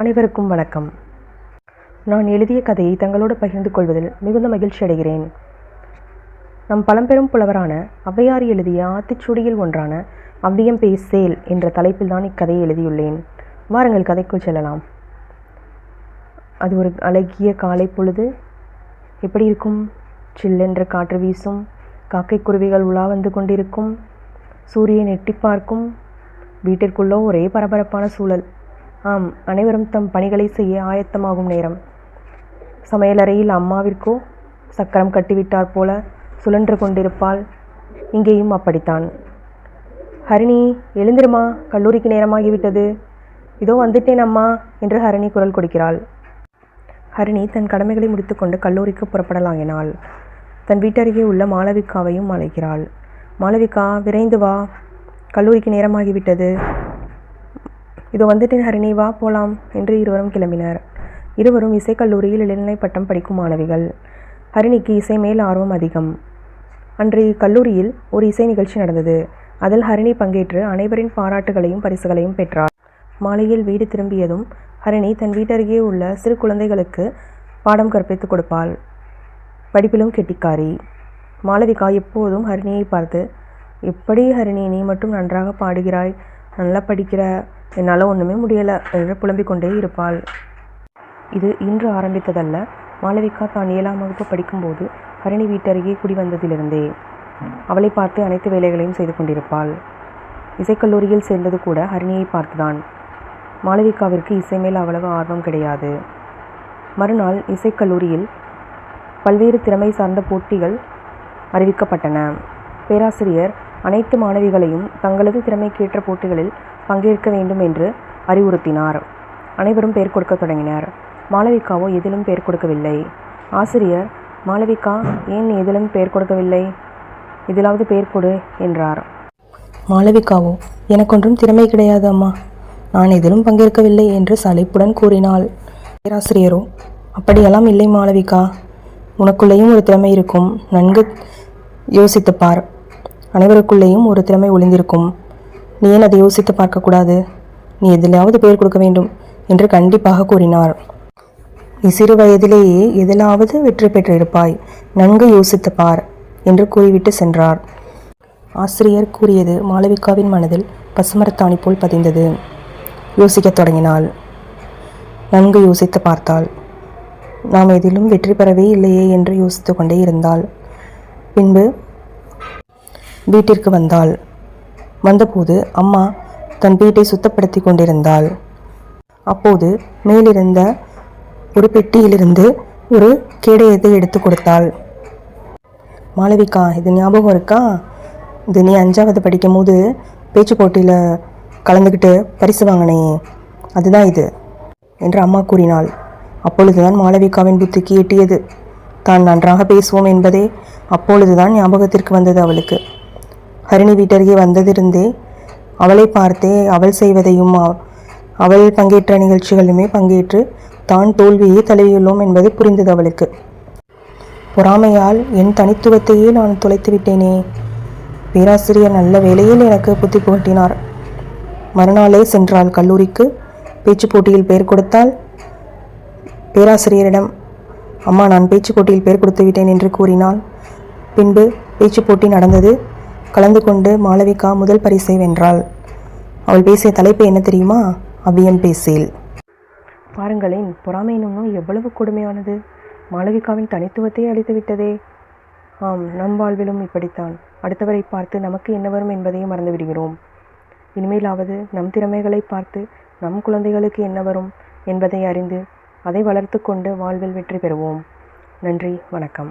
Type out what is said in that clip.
அனைவருக்கும் வணக்கம். நான் எழுதிய கதையை தங்களோடு பகிர்ந்து கொள்வதில் மிகுந்த மகிழ்ச்சி அடைகிறேன். நம் பழம்பெரும் புலவரான ஔவையார் எழுதிய ஆத்திச்சுடியில் ஒன்றான அவ்வியம் பேசேல் என்ற தலைப்பில் தான் இக்கதையை எழுதியுள்ளேன். வாருங்கள் கதைக்குள் செல்லலாம். அது ஒரு அழகிய காலை பொழுது. எப்படி இருக்கும்? சில்லென்ற காற்று வீசும். காக்கை குருவிகள் உலா வந்து கொண்டிருக்கும். சூரியன் எட்டி பார்க்கும். வீட்டிற்குள்ளோ ஒரே பரபரப்பான சூழல். ஆம் அனைவரும் தம் பணிகளை செய்ய ஆயத்தமாகும் நேரம். சமையலறையில் அம்மாவிற்கோ சக்கரம் கட்டிவிட்டார் போல சுழன்று கொண்டிருப்பாள். இங்கேயும் அப்படித்தான். ஹரிணி எழுந்திருமா? கல்லூரிக்கு நேரமாகிவிட்டது. இதோ வந்துட்டேன் அம்மா என்று ஹரிணி குரல் கொடுக்கிறாள். ஹரிணி தன் கடமைகளை முடித்துக்கொண்டு கல்லூரிக்கு புறப்படலாங்கினாள். தன் வீட்டருகே உள்ள மாளவிகாவையும் அழைக்கிறாள். மாளவிகா விரைந்து வா. கல்லூரிக்கு நேரமாகிவிட்டது. இதோ வந்துட்டேன் ஹரிணி வா போலாம் என்று இருவரும் கிளம்பினர். இருவரும் இசைக்கல்லூரியில் இளநிலை பட்டம் படிக்கும் மாணவிகள். ஹரிணிக்கு இசை மேல் ஆர்வம் அதிகம். அன்று கல்லூரியில் ஒரு இசை நிகழ்ச்சி நடந்தது. அதில் ஹரிணி பங்கேற்று அனைவரின் பாராட்டுகளையும் பரிசுகளையும் பெற்றார் மாலையில் வீடு திரும்பியதும் ஹரிணி தன் வீட்டருகே உள்ள சிறு குழந்தைகளுக்கு பாடம் கற்பித்துக் கொடுப்பாள். படிப்பிலும் கெட்டிக்காரி. மாளவிகா எப்போதும் ஹரிணியை பார்த்து எப்படி ஹரிணி நீ மட்டும் நன்றாக பாடுகிறாய். நல்லா படிக்கிற. என்னால் ஒன்றுமே முடியலை. என்று புலம்பிக் கொண்டே இருப்பாள். இது இன்று ஆரம்பித்ததல்ல. மாளவிகா தான் ஏழாம் வகுப்பு படிக்கும்போது ஹரிணி வீட்டருகே குடி வந்ததிலிருந்தே. அவளை பார்த்து அனைத்து வேலைகளையும் செய்து கொண்டிருப்பாள். இசைக்கல்லூரியில் சேர்ந்தது கூட ஹரிணியை பார்த்துதான். மாளவிகாவிற்கு இசை மேல் அவ்வளவு ஆர்வம் கிடையாது. மறுநாள் இசைக்கல்லூரியில் பல்வேறு திறமை சார்ந்த போட்டிகள் அறிவிக்கப்பட்டன. பேராசிரியர் அனைத்து மாணவிகளையும் தங்களது திறமைக்கேற்ற போட்டிகளில் பங்கேற்க வேண்டும் என்று அறிவுறுத்தினார். அனைவரும் பெயர் கொடுக்க தொடங்கினர். மாளவிகாவோ எதிலும் பெயர் கொடுக்கவில்லை. ஆசிரியர் மாளவிகா ஏன் எதிலும் பெயர் கொடுக்கவில்லை? இதிலாவது பெயர் கொடு என்றார். மாளவிகாவோ எனக்கொன்றும் திறமை கிடையாது அம்மா. நான் எதிலும் பங்கேற்கவில்லை என்று சலிப்புடன் கூறினாள். பேராசிரியரோ அப்படியெல்லாம் இல்லை மாளவிகா. உனக்குள்ளேயும் ஒரு திறமை இருக்கும். நன்கு யோசித்துப் பார். அனைவருக்குள்ளேயும் ஒரு திறமை ஒளிந்திருக்கும். நீ ஏன் அதை யோசித்து பார்க்கக்கூடாது? நீ எதிலாவது பெயர் கொடுக்க வேண்டும் என்று கண்டிப்பாக கூறினார். நீ சிறு வயதிலேயே எதிலாவது வெற்றி பெற்றிருப்பாய் நன்கு யோசித்து பார் என்று கூறிவிட்டு சென்றார். ஆசிரியர் கூறியது மாளவிகாவின் மனதில் பசுமரத்தாணி போல் பதிந்தது. யோசிக்கத் தொடங்கினாள். நன்கு யோசித்து பார்த்தாள். நாம் எதிலும் வெற்றி பெறவே இல்லையே என்று யோசித்து கொண்டே இருந்தாள். பின்பு வீட்டிற்கு வந்தாள். வந்தபோது அம்மா தன் வீட்டை சுத்தப்படுத்தி கொண்டிருந்தாள். அப்போது மேலிருந்த ஒரு பெட்டியிலிருந்து ஒரு கேடயத்தை எடுத்து கொடுத்தாள். மாளவிகா இது ஞாபகம் இருக்கா? இது நீ அஞ்சாவது படிக்கும் போது பேச்சு போட்டியில் கலந்துக்கிட்டு பரிசு வாங்கினே. அதுதான் இது என்று அம்மா கூறினாள். அப்பொழுதுதான் மாளவிகாவின் புத்திக்கு எட்டியது தான் நன்றாக பேசுவோம் என்பதே அப்பொழுதுதான் ஞாபகத்திற்கு வந்தது அவளுக்கு. ஹரிணி வீட்டருகே வந்ததிருந்தே அவளை பார்த்தே அவள் செய்வதையும் அவள் பங்கேற்ற நிகழ்ச்சிகளுமே பங்கேற்று தான் தோல்வியை தழுவியுள்ளோம் என்பது புரிந்தது அவளுக்கு. பொறாமையால் என் தனித்துவத்தையே நான் தொலைத்து விட்டேனே. பேராசிரியர் நல்ல வேளையில் எனக்கு புத்தி புகட்டினார். மறுநாளே சென்றாள் கல்லூரிக்கு பேச்சு போட்டியில் பெயர் கொடுத்தால் பேராசிரியரிடம் அம்மா நான் பேச்சு போட்டியில் பெயர் கொடுத்து விட்டேன் என்று கூறினாள். பின்பு பேச்சு போட்டி நடந்தது. கலந்து கொண்டு மாளவிகா முதல் பரிசை வென்றாள். அவள் பேசிய தலைப்பு என்ன தெரியுமா? அவ்வியம் பேசேல். பாருங்களேன் பொறாமை நோய் எவ்வளவு கொடுமையானது. மாளவிகாவின் தனித்துவத்தை அழித்து விட்டதே. ஆம் நம் வாழ்விலும் இப்படித்தான். அடுத்தவரை பார்த்து நமக்கு என்ன வரும் என்பதையும் மறந்துவிடுகிறோம் இனிமேலாவது நம் திறமைகளை பார்த்து நம் குழந்தைகளுக்கு என்ன வரும் என்பதை அறிந்து அதை வளர்த்து கொண்டு வாழ்வில் வெற்றி பெறுவோம். நன்றி வணக்கம்.